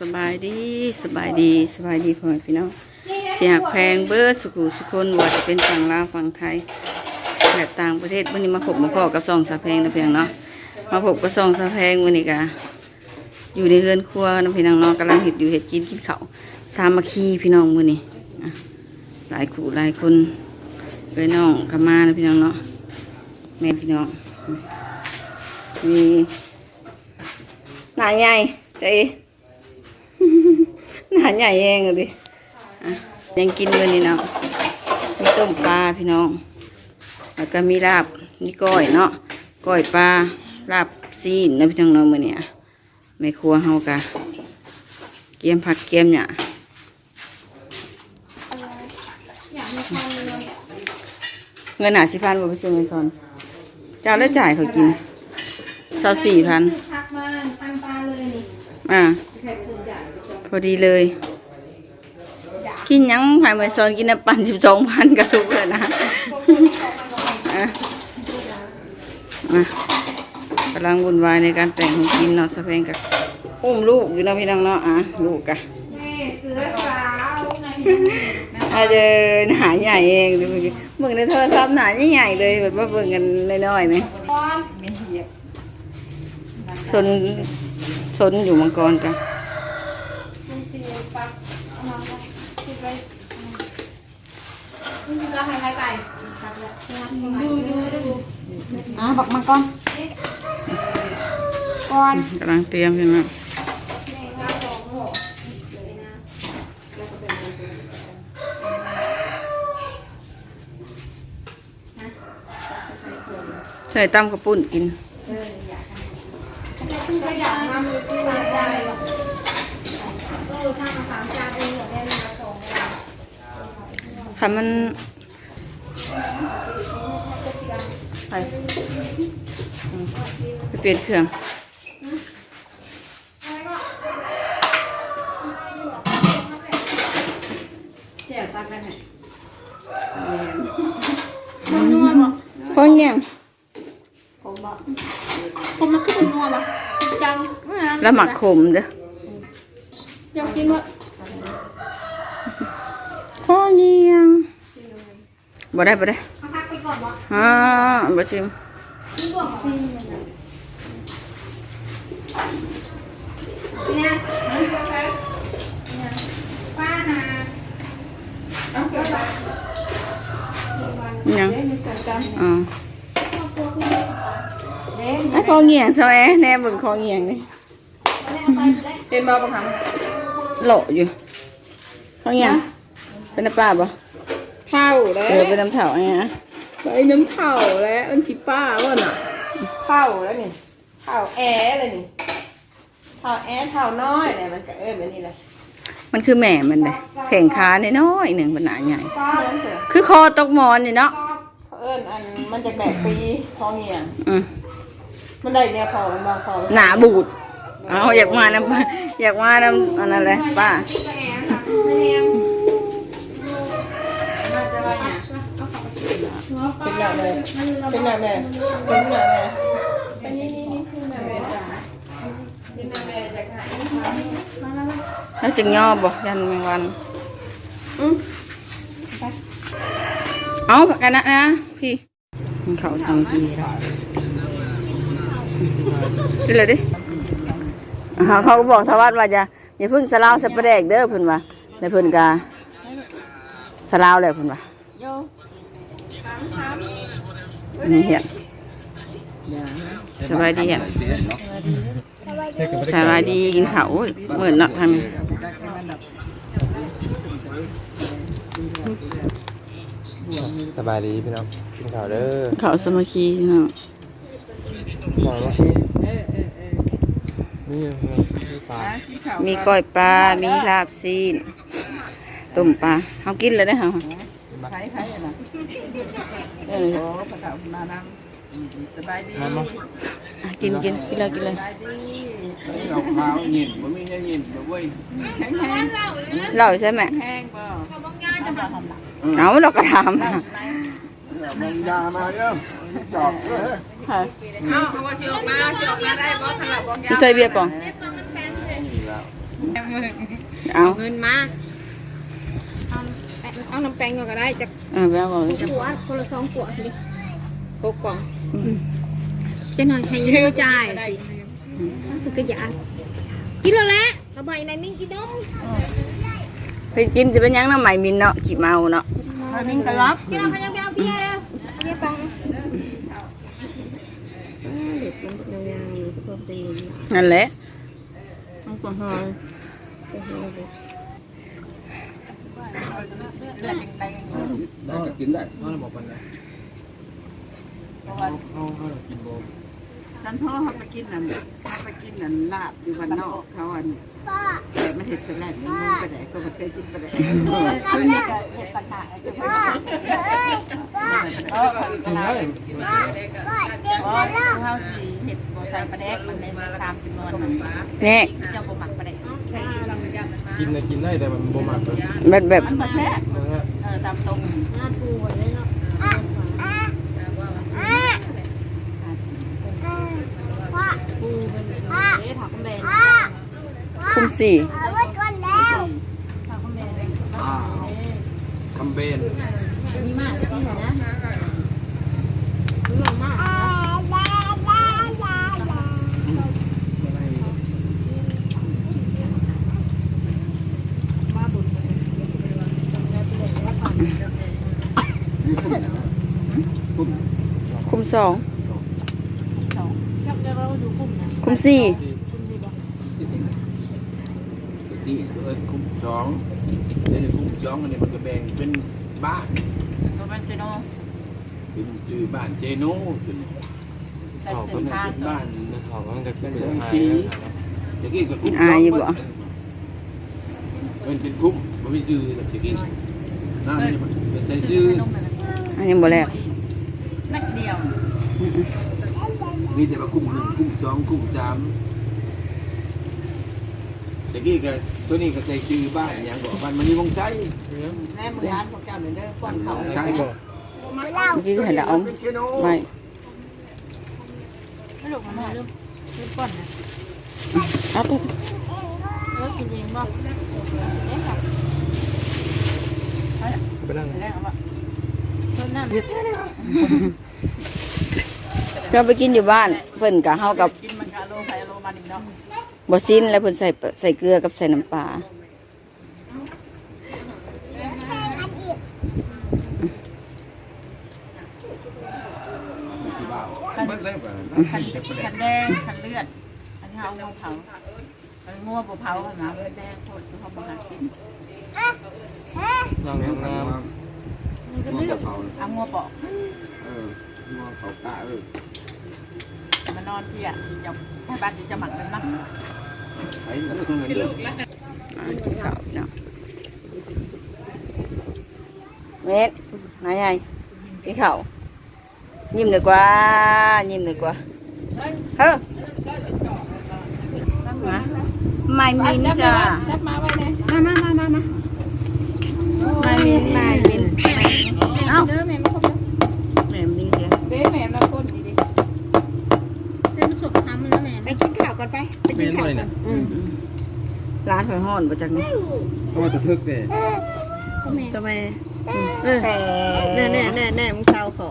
สบายดีสบายดีสบายดีพ่อพี่น้องเสียกแพงเบิร์ดสุขุสุคนว่าจะเป็นฝั่งลาวฝั่งไทยแบบต่างประเทศวันนี้มาพบมาพ่อกับซองสาแพงนะเพียงเนาะมาพบกับซองสาแพงวันนี้กะอยู่ในเรือนครัวนะพี่น้องเนาะกำลังเห็ดอยู่เห็ดกินกินข้าสามัคคีพี่น้องวันนี้อ่หลายขู่หลายคนเอ้ยน้องกามานะพี่น้องเนาะแม่พี่น้องมีหน้าใหญ่ใจ หนาใหญ่เองอะดิอะยังกินเลยนี่เนาะมีต้มปลาพี่น้อง แล้วก็มีลาบมีก้อยเนาะก้อยปลาลาบซีนนะพี่น้องเนาะมื้อนี้อะแม่ครัวเฮากะเกียมผักเกียมเนี่ยเงินหาสิพันบ่ไปซื้อเงินซอนเจ้าได้จ่ายเขากินเศสี่พันทักมาปันปลาเลยนี่อ่า อดีเลย กินหยังภายในซอนกินน้ำปั่นสิบสองพันกระทุกเลยนะอะมากำลังวุ่นวายในการแต่งของกินเนาะสะเพงกับอุ้มลูกอยู่เนาะพี่น้องเนาะอะลูกกะแม่เสือสาวไงอาเดินหาใหญ่เองดูเมื่อกี้มึงในโทรศัพท์หนาใหญ่ๆเลยแบบว่าเบิ่งกันน้อยๆเนี่ยก้อนสนสนอยู่มังกรกันมันสีปักเอามาไว้คิดไว้ นี่คือเราให้ไข่ไก่ดูดูดูอะบักมาก่อนก่อนกำลังเตรียมพี่น้องแม่ว่าสองหกเลยนะใส่ตั้มกระปุ้นกิน คือขยับมามือคือมาได้หรอกเออถ้ามาสามจานเองเหรอแม่มาสองจาน ถ้ามันไปอืมไปเปลี่ยนเครื่องเสียตักได้ไหมมันนัวบ่ข้อเงี้ยงผมบอกผมมันคือนัวบ่จังแล้วหมักขมเด้ออยากกินว่า ข้อเงี้ยง บ่ได้บ่ได้เอาพักไปก่อนบ่อ่าบ่ชิมกินบวกกับพี่นี่นะนี่นะป้าหาเอาเก็บไว้ยังอ่าครอบครัวคือเด้งไอ้ข้อเงี้ยงซะแอะแน่เบิ่งข้อเงี้ยงนี่เอาไปได้เป็นบ่บักหโหลอยู่ข้อเงี้ยงเป็นน้ำปลาบ่ำ เท่าแล้เออวเป็นน้ำเถาไอ้ฮะไปน้ำเท่าแล้วอันชิป้าว่าน่ะเท่าแล้วนี่เท่าแอเลยนี่เท่าแอเท่าน้อยเนี่ยมันก็เอิ้นแบบนี้แหละมันคือแม่มันเด้แข่งขาน้อยๆหนึ่งเป็นหนาใหญ่ ป้าแล้วเถอะคือคอตกหมอนนี่เนาะเขาเอิ้นอันมันจะแบกปีพอเมียงอืมมันได้เนี่ยพอมันบางพอหนาบูดเอาอยากมานำอยากมานำอันนั้นเลยป้า แหมค่ะแหม น่าจะว่าเนี่ย หัวปลา เป็นแบบเลยมันเรือเป็นแบบแม่เป็นแบบแม่อันนี้นี่นี่คือแบบว่าเป็นแบบแม่จากไหนมาแล้วมาแล้วจึงย่อบ่ยันแมงวันอืมเอากันนะนะพี่มันเขาสังกีดิเลยดิอ่าเขาก็บอกสวัสดิ์ว่าจะอย่าเพึ่งสลาวสะประแดกเด้อเพิ่นว่าในเพิ่นกาสลาวเลยเพิ่นว่า โย นี่เหี้ยสบายดีอะสบายดีกินข้าวโอ้ยเหมือนเนาะทางนี้สบายดีพี่น้องกินข้าวเด้อข้าวสามัคคีเนาะบอกว่านี่พี่ปลามีก้อยปลา มีลาบซีนต้มปลาเฮากินเลยได้อเฮาใครใครน่ะเออ โอ้ปะเฒ่ามานำสบายดีมามาอะกินกินกินเลยกินเลยสบายดีเราพาวหยินมันมีเงี้ยหยินแบบเว้ยแข็งแรงเหล่าใช่ไหมแห้งบ่เอาเราก็ถามนะมันยามาเยอะจอบด้วยค่ะเอาเอาว่าสิออกมาสิออกมาได้บ่สำหรับบ่ยาพี่ใส่เบียร์ป่องนี่แล้วอเอาเงินมาเอาเอาน้ำแป้งก่อนก็ได้จากเอาไปเอาก่อนเลยขวดคนละสองขวดดิหกกล่องจะหน่อยให้ยืมจ่ายสิมันก็อยากกินแล้วแหละกระบายไหนมิ่งกินนมไปกินจะเป็นหยังน้ำใหม่มินเนาะขี้เมาเนาะมานิ่งกันรับกินเอาพยังไปเอาเบียร์เร็วเบียร์ปังเด็กมันยาวๆมันจะเพิ่มเป็นหนึ่งนั่นแหละ มันก็หอย ได้ก็กินได้น้องบอกมันนะฉันพ่อเขาไปกินนั่นเขาไปกินนั่นลาบอยู่บ้านนอกเขาอันแต่มันเห็ดสลัดมันไปไหนก็มาเคยกินไปไหนช่วงนี้ก็เห็ดปัญหากินได้กินมาข้าวสีเห็ดบัวใส่ปลาแดกมันในสามจำนวนนี่เจ้าบ่หมักปลาแดก กินนะกินได้แต่มันบ่มักเลยแบบแบบมันบ่แซ่บนะฮะเออตามตรงงานปูเลยเนาะปูเป็นเอ๊ะถักแบนคุมสี่ถักแบนอ่าคำเบนมีมากที่ไหนนะมีมาก คุมสองจับได้เราอยู่คุ้มนะคุมสี่ดีเออคุ้มสองเดี๋ยวนี้คุ้มสองอันนี้มันก็แบ่งเป็นบ้านตัวมันเซโนเป็นชื่อบ้านเจโน่ขึ้นใส่เขาเส้ก็นนั่ทางเป็นบ้านในท้องมันก็เป็นหายตะกี้ก็คุ้มสองเงินเป็นคุ้มมันไม่ชื่อตะกี้น้ำนี่มันเป็นใส่ชื่ออันนี้บ่แล้ว นักเดียวมีแต่ว่าคุ้มหนึ่งคุ้มสองคุ้มสามตะกี้ก็ตัวนี้ก็ใส่ชื่อบ้านอย่างบอกบ้านมันมีวงใช้แม่มือร้านของเจ้าหนึ่งเด้อป้อนเขาใช่บ่เมื่อกี้ก็เห็นดาวเป็นเชโน่ไม่ไม่ลูกมันมาลูกลูกป้อนนะเอาตัวเออกินเองบ่เอ๊ะค่ะไปนั่งแรกเอาว่า เพิ่มน้ำจะไปกินอยู่บ้าน เพิ่นกับเฮากับกินมันกะโลใส่โลมาดิเนาะบ่ซินแล้วเพิ่นใส่ใส่เกลือกับใส่น้ำปลาคันเบิดเลยป่ะคันแดงคันเลือดอันนี้เอางัวเผาคันงัวบ่เผาขนาดแดงโคตรเขาบ่หักกินนั่งแม่งงามมางัวเขาเอง วปอกเอองัวเขากะเออมานอนที่อะจะให้บ้านจะหมักเป็นมักไอ้นั่นก็เงินเดือนอ่ากินข้าวพี่น้องเม็ดนายใหญ่กินข้าวยิ้มดีกว่ายิ้มดีกว่าเฮ้อมาไม่มินจ้าจับมาไว้เลยมามามามามาไม่มินไม่มินเอ้าเด้อแม่ไม่ครบแล้ว แม่มินเสีย เด้แม่เราคนดีดิ เด้อมันสุกทำมันแล้วแม่ ไป กินข้าวก่อนไปไปเป็กินนบ่ข้าวนี่นะร้านหอยห้อนประจักนี่เพราะว่าจะทึกเนี่ยพ่อแม่ทำไมแหแน่มแน่แน่แน่มึงเศร้าขอ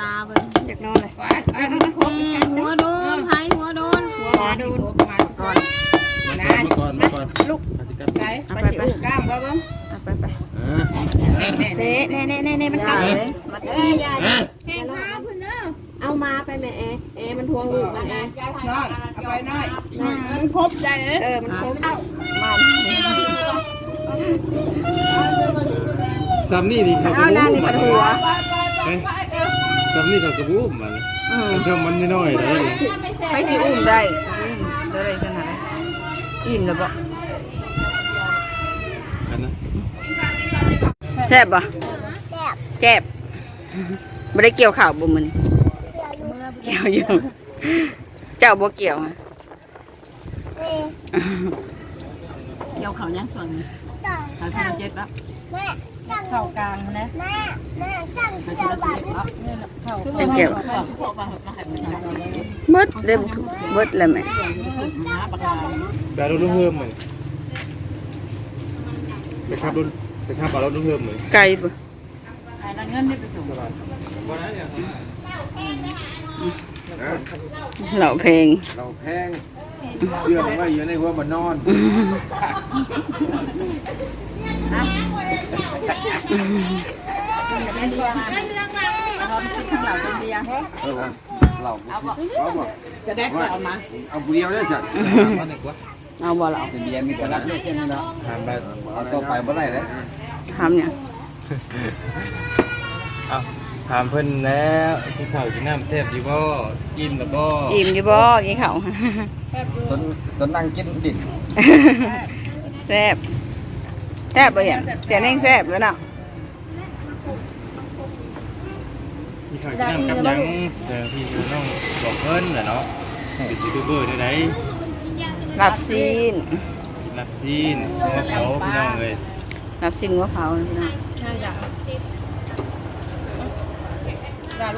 ตาเบิ่งอยากนอนเลยอะครบอีกหัวโดนไผหัวโดนหัวโดนมาก่อนมาก่อนมาก่อนลูกอาจิกับใช่ไปสิอูกล้ามบ่บ้างเอาไปไปอ่าเซ่แน่แน่แน่แน่มันย่าทำเลยมาเอ้ยยาแข่งข้าวเพิ่น เด้อเอามาไปแม่เอเอมันทวงลูกมันเอน้อยเอาไปน้อยมันครบใจเออมันครบเอ้าซ้ำนี่นี่เขากระเอาบุ้ด้านมนี้ปัดหัวเอ้ยซ้ำนี่เขากระบุ้มมันอืมมันทำมันน้อยๆเลยไปสิอุ้มได้อุ้มได้เลยขนาดนั้นอิ่มแล้วปะกันนะแซ่บปะแซ่บไม่ได้เกี่ยวข่าวบ่มัน เกี่ยวอยู่ เจ้าบ่เกี่ยวอะเกี่ยวเขายังส่วนนี้เขาชนะเจ็ดแล้วเข้ากลางนะแกงเขียวเบิดเด้เบิดแล้วแม่แปลรถลูกเพิ่มเหมือนไปขับรถไปขับเอารถลูกเพิ่มเหมือนไก่บ่เงินนี่ไปส่ง เหล่าเพลงเราแพงเชื่อว่าอยู่ในหัวมันนอนเออเราเอาบ่เอาบ่จะได้เอามาเอาผู้เดียวได้สัตว์เอาบ่เหล่าเป็นเบียนมีกระดับเลยแค่นี้เนาะถามไปเอาต่อไปบ่ได้เลยทำเนี่ยงเอา ถามเพิ่นแล้วกินข้าวกินน้ำแซ่บอยู่บ่กินแล้วบ่อิ่มอยู่บ่กินข้าวต้นต้นนั่งกินดินแซ่บแซ่บบ่เห็นเสียงแห้งแซ่บแล้วเนาะกินข้าวกินน้ำกับหยังเจอพี่เจอน้องบอกเพิ่นแหละเนาะเป็นยูทูบเบอร์ได้ไดรับซีนรับซีนหัวเขาพี่น้องเลยรับซีนหัวเผาพี่น้อง ได้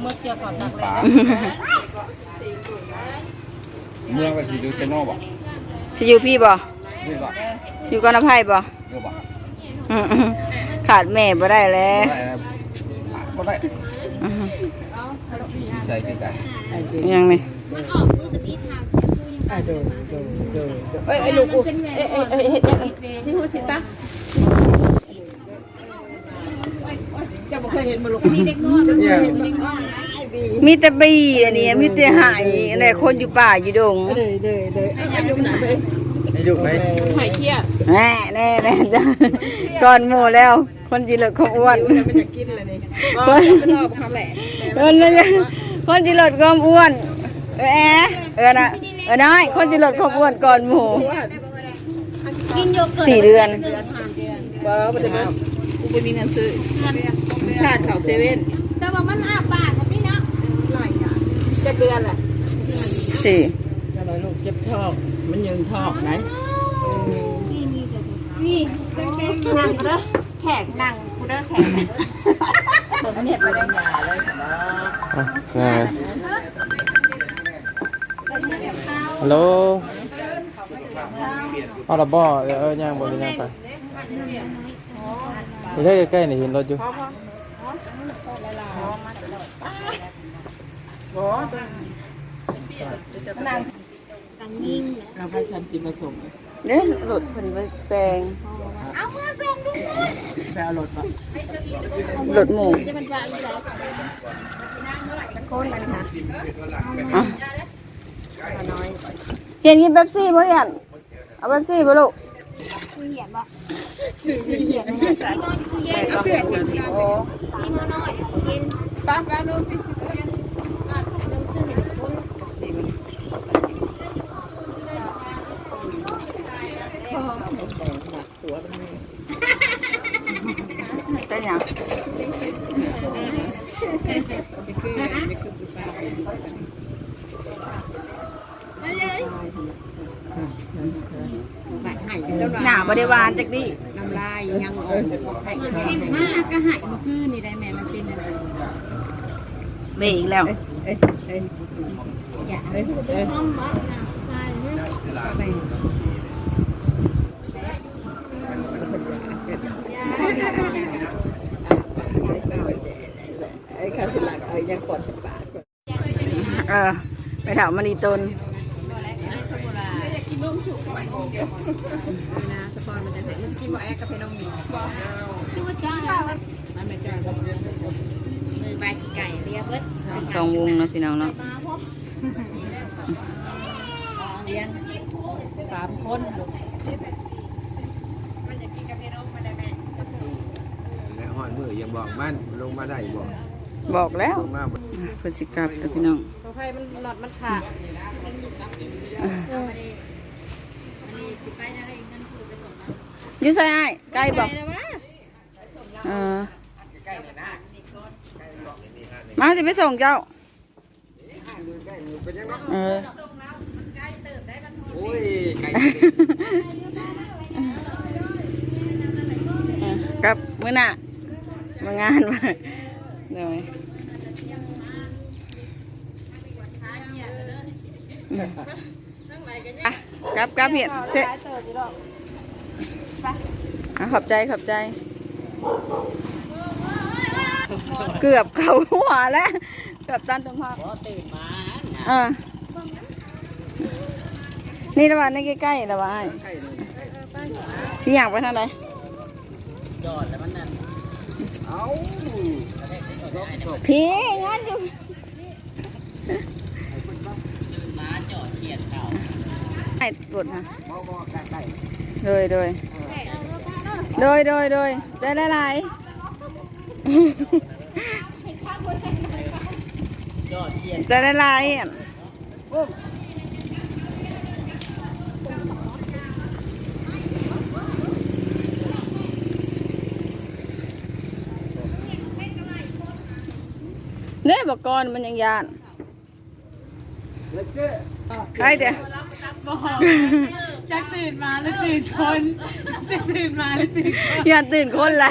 เมื่อเกี่ยวกับตักเลยเมืองไปสิดูเซโน่บ่สิอยู่พี่บ่นี่บ่อยู่กอนภัยบ่เดี๋ยวบ่อืมๆขาดแม่บ่ได้แล้ว บ่ได้บ่ได้ใส่กันได้ยังนี่เอ้ยไอ้ลูกกูเอ้ยเอ้ยเอ้ยเอ้ยเอ้ยสิหูสิตา จะบ่เคยเห็นมาลูกนี่เด็กน้อยเนี่ยมีแต่บีอันนี้มีแต่หายอันนี้คนอยู่ป่าอยู่ดงเด้อเด้อเด้ออายุหนาเด้อให้ดูไหมหายเครียดแน่แน่แน่จ้ะก่อนหมู่แล้ว คนจิลดความอ้วนมันจะกินเลยนี่บ่ไปรอบคำแหละคนมันจะคนจิลดความอ้วนเออแอะเออนะเออน้อยคนจิลดความอ้วนก่อนหมู่สี่เดือนบ่บ่ได้มากูบ่มีเงินซื้อ ชาติเขาเซเว่นแต่ว่ามันอาปากกับนี่นะจะเดือนล่ะสี่จะลอยลูกเจ็บท้องมันยืนท้องไหนนี่นั่งเด้อแขกนั่งกูเด้อแขกมันเห็ดมาได้ยาเลยสมออะฮัลโหลเอาละบ่เออเออย่างบ่ได้ย่างไปนี่ได้ใกล้ๆนี่เห็นรถอยู่ เราพาฉันจิมาส่งเด้หลุดเพิ่นไปแปลงไปเอารถมาหลุดหมู่คนอันนี้ค่ะอะเห็นกินเป๊ปซี่บ่เห็นเอาเป๊ปซี่บ่ลูกคือเหยียบบ่คือเหยียนี่นอนอยู่ตู้เย็นเสื้อสิโอ้นี่มาน้อยตู้เย็นป้าป้าดู เรื่องชื่อเห็นคุณ เป็นหยังหนาบริวารจักดิน้ำลายยังออกแห้งมากก็หายเมื่อคืนนี่ได้แม่มันเป็นอะไรเบรกแล้วอย่าห้องบ้านน้ำใช่ เนี่ยไอ้ข้าวสลัดไอ้ยังก่อนสิบบาทเออไปถามมันอีตนกินนมจุกไปนมเดียวนะสปอนมันจะเสร็จกินบ่แอกกับเพนมอยู่คือว่าจ้ามันไม่จ้ามือใบไก่เรียบเบิดสองวงเนาะพี่น้องเนาะมาพบเลี้ยงสามคนและหอนมือยังบอกมันลงมาได้บอก บอกแล้วลงมาบ่เพิ่นสิกลับแล้วพี่น้องพอไฟมันหลอดมันขาดอยุ่ใส่ไอ้ายใกล้บอกเออมาสิไปส่งเจ้าเออโอ้ยไก่กับมื้อหน้ามางานมา เดี๋ยวอะกลับกลับเห็ดเสร็จอะขอบใจขอบใจ เกือบเข้าหัวแล้ว เกือบตันตรงพอตื่นมาอ่านี่ระหว่างนี่ใกล้ๆระหว่างสิอยากไปทางไหนเอาพี่งานอยู่ให้ ตรวจค่ะบ่บ่ใกล้โดยโดยโดยโดยโดยได้ได้หลายจะได้หลายอะ เนี่ยบอกก่อนมันยังยานๆแล้วเจ้ใช่เดี๋ยวจะตื่นมาแล้วตื่นคนจะตื่นมาแล้วตื่นคนอย่าตื่นคนไร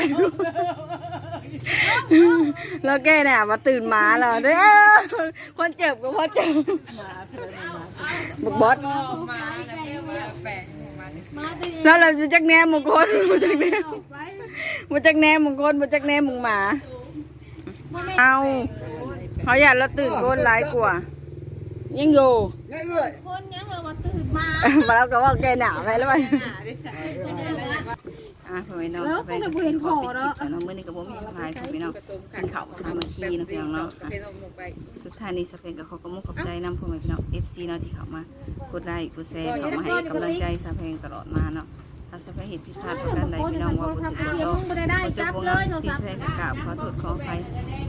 แล้วแกเนี่ยมาตื่นหมาเหรอเด้อคนเจ็บก็เพราะเจ็บบอกบอสมาแล้วมาแปลกมามาตีแล้วเราจะจักแหนมมงคลมาจักแหนมมาจักแหนมมงคลมาจักแหนมมงหมาเอา เขาอยากเราตื่นคนหลายกว่า ยังอยู่เรื่อยคนยังเรามาตื่นมามาแล้วก็ว่าแกหนาวไปแล้วไปได้ใส่อะพี่น้องขอไปคลิปแต่น้องมื่อนี้กับผมมีหลายค่ะพี่น้องกินข้าวสามัคคีนะพี่น้องเนาะอะเป็นลงไปสุดท้ายนี้สเปนกับเขาก็มุกขอบใจนำพ่อแม่พี่น้อง FC เนาะที่เขามากดไลค์กดแชร์เขามาให้กำลังใจสะเพงตลอดมาเนาะถ้า สะเพเหตุที่ขาดประการใดพี่น้องว่าบุตรก็เสียก็มึงไม่ได้ขอจจับบวงเลเงิยนโทรที่ศัพท์ใช้กราบขอโทษขออภัย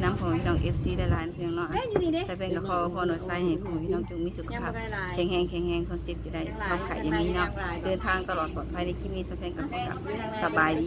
นำของพี่น้องเอฟซีได้หลายเพียงน้อยู่นี่เด้เปนกระเขาพ่อหน่อยไส้ให้ผู้พี่น้องจงมีสุขภาพแข็งแรงแข็งแรงคนเจ็บจะได้เขาขายอย่างนี้เนาะเดินทางตลอดปลอดภัยในคลิปนี้สเปนกับเขาสบายดี